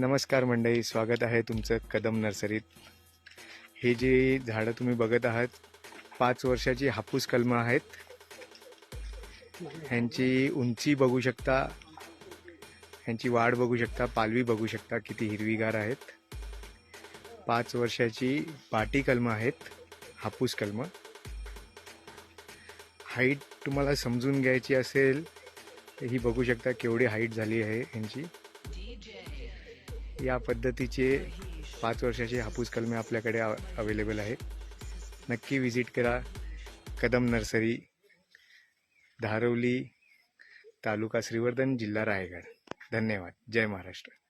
नमस्कार मंडळी स्वागत आहे तुमचं कदम नर्सरीत. हे जे झाडं तुम्ही बघत आहात पाच वर्षाची हापूस कलमं आहेत. ह्यांची उंची बघू शकता ह्यांची वाढ बघू शकता पालवी बघू शकता किती हिरवीगार आहेत. पाच वर्षाची पाटी कलमं आहेत हापूस कलमं. हाईट तुम्हाला समजून घ्यायची असेल ही बघू शकता केवढी हाईट झाली आहे ह्यांची. या पद्धतीचे पाच वर्षाचे हापूस कलमे आपल्याकडे अवेलेबल आहेत. नक्की विजिट करा. कदम नर्सरी धारवली तालुका श्रीवर्धन जिल्हा रायगड. धन्यवाद. जय महाराष्ट्र.